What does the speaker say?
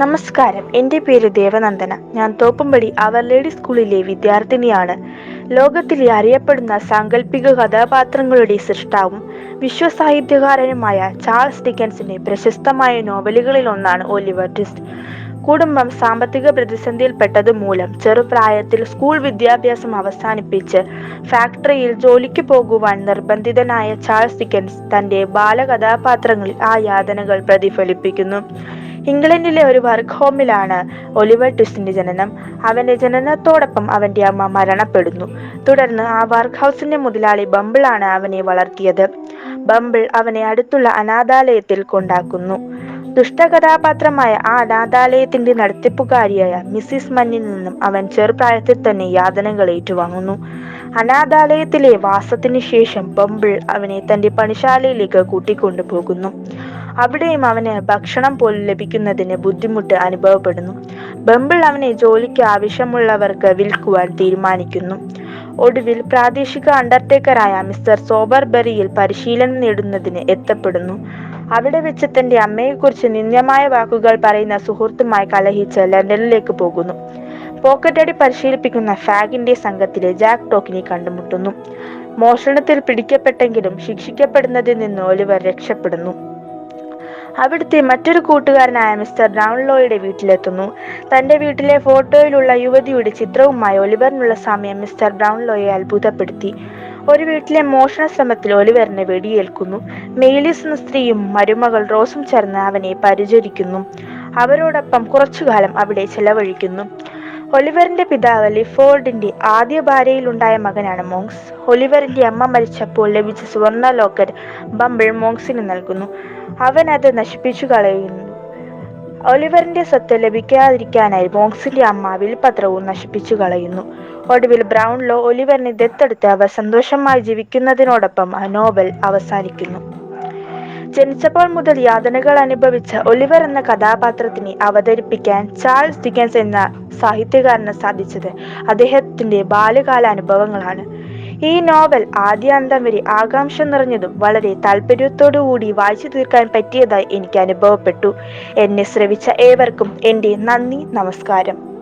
നമസ്കാരം. എന്റെ പേര് ദേവനന്ദന. ഞാൻ തോപ്പുംപടി അവർ ലേഡി സ്കൂളിലെ വിദ്യാർത്ഥിനിയാണ്. ലോകത്തിലെ അറിയപ്പെടുന്ന സാങ്കല്പിക കഥാപാത്രങ്ങളുടെ സൃഷ്ടാവും വിശ്വസാഹിത്യകാരനുമായ ചാൾസ് ഡിക്കൻസിന്റെ പ്രശസ്തമായ നോവലുകളിൽ ഒന്നാണ് ഒലിവർ ട്വിസ്റ്റ്. കുടുംബം സാമ്പത്തിക പ്രതിസന്ധിയിൽപ്പെട്ടത് മൂലം ചെറുപ്രായത്തിൽ സ്കൂൾ വിദ്യാഭ്യാസം അവസാനിപ്പിച്ച് ഫാക്ടറിയിൽ ജോലിക്ക് പോകുവാൻ നിർബന്ധിതനായ ചാൾസ് ഡിക്കൻസ് തന്റെ ബാലകഥാപാത്രങ്ങളിൽ ആ യാതനകൾ പ്രതിഫലിപ്പിക്കുന്നു. ഇംഗ്ലണ്ടിലെ ഒരു വർക്ക് ഹോമിലാണ് ഒലിവർ ട്വിസ്റ്റിന്റെ ജനനം. അവന്റെ ജനനത്തോടൊപ്പം അവന്റെ അമ്മ മരണപ്പെടുന്നു. തുടർന്ന് ആ വർക്ക് ഹൗസിന്റെ മുതലാളി ബംബിളാണ് അവനെ വളർത്തിയത്. ബംബിൾ അവനെ അടുത്തുള്ള അനാഥാലയത്തിൽ കൊണ്ടാക്കുന്നു. ദുഷ്ടകഥാപാത്രമായ ആ അനാഥാലയത്തിന്റെ നടത്തിപ്പുകാരിയായ മിസ്സിസ് മന്നിൽ നിന്നും അവൻ ചെറുപ്രായത്തിൽ തന്നെ യാതനകൾ ഏറ്റുവാങ്ങുന്നു. അനാഥാലയത്തിലെ വാസത്തിന് ശേഷം ബംബിൾ അവനെ തന്റെ പണിശാലയിലേക്ക് കൂട്ടിക്കൊണ്ടുപോകുന്നു. അവിടെയും അവന് ഭക്ഷണം പോലും ലഭിക്കുന്നതിന് ബുദ്ധിമുട്ട് അനുഭവപ്പെടുന്നു. ബംബിൾ അവനെ ജോലിക്ക് ആവശ്യമുള്ളവർക്ക് വിൽക്കുവാൻ തീരുമാനിക്കുന്നു. ഒടുവിൽ പ്രാദേശിക അണ്ടർടേക്കറായ മിസ്റ്റർ സോബർബെറിയിൽ പരിശീലനം നേടുന്നതിന് എത്തപ്പെടുന്നു. അവിടെ വെച്ച് തന്റെ അമ്മയെക്കുറിച്ച് നിന്ദ്യമായ വാക്കുകൾ പറയുന്ന സുഹൃത്തുമായി കലഹിച്ച് ലണ്ടനിലേക്ക് പോകുന്നു. പോക്കറ്റടി പരിശീലിപ്പിക്കുന്ന ഫാഗിന്റെ സംഘത്തിലെ ജാക്ക് ടോക്കിനെ കണ്ടുമുട്ടുന്നു. മോഷണത്തിൽ പിടിക്കപ്പെട്ടെങ്കിലും ശിക്ഷിക്കപ്പെടുന്നതിൽ നിന്ന് ഒലിവർ രക്ഷപ്പെടുന്നു. അവിടുത്തെ മറ്റൊരു കൂട്ടുകാരനായ മിസ്റ്റർ ബ്രൗൺലോയുടെ വീട്ടിലെത്തുന്നു. തന്റെ വീട്ടിലെ ഫോട്ടോയിലുള്ള യുവതിയുടെ ചിത്രവുമായി ഒലിവറിനുള്ള സമയം മിസ്റ്റർ ബ്രൗൺലോയെ അത്ഭുതപ്പെടുത്തി. ഒരു വീട്ടിലെ മോഷണ ശ്രമത്തിൽ ഒലിവറിനെ വെടിയേൽക്കുന്നു. മെയിലിസ് എന്ന സ്ത്രീയും മരുമകൾ റോസും ചേർന്ന് അവനെ പരിചരിക്കുന്നു. അവരോടൊപ്പം കുറച്ചുകാലം അവിടെ ചെലവഴിക്കുന്നു. ഒലിവറിന്റെ പിതാവ് ലിഫോർഡിന്റെ ആദ്യ ഭാര്യയിലുണ്ടായ മകനാണ് മോങ്സ്. ഒലിവറിന്റെ അമ്മ മരിച്ചപ്പോൾ ലഭിച്ച സുവർണ ലോക്കറ്റ് ബമ്പിൾ മോങ്സിന് നൽകുന്നു. അവൻ അത് നശിപ്പിച്ചു കളയുന്നു. ഒലിവറിന്റെ സ്വത്ത് ലഭിക്കാതിരിക്കാനായി മോങ്സിന്റെ അമ്മ വിൽപത്രവും നശിപ്പിച്ചു കളയുന്നു. ഒടുവിൽ ബ്രൗൺലോ ഒലിവറിനെ ദത്തെടുത്ത് അവർ സന്തോഷമായി ജീവിക്കുന്നതിനോടൊപ്പം നോവൽ അവസാനിക്കുന്നു. ജനിച്ചപ്പോൾ മുതൽ യാതനകൾ അനുഭവിച്ച ഒലിവർ എന്ന കഥാപാത്രത്തിനെ അവതരിപ്പിക്കാൻ ചാൾസ് ഡിക്കൻസ് എന്ന സാഹിത്യകാരന് സാധിച്ചത് അദ്ദേഹത്തിന്റെ ബാല്യകാല അനുഭവങ്ങളാണ്. ഈ നോവൽ ആദ്യാന്തം വരെ ആകാംക്ഷ നിറഞ്ഞതും വളരെ താല്പര്യത്തോടു കൂടി വായിച്ചു തീർക്കാൻ പറ്റിയതായി എനിക്ക് അനുഭവപ്പെട്ടു. എന്നെ ശ്രവിച്ച ഏവർക്കും എന്റെ നന്ദി നമസ്കാരം.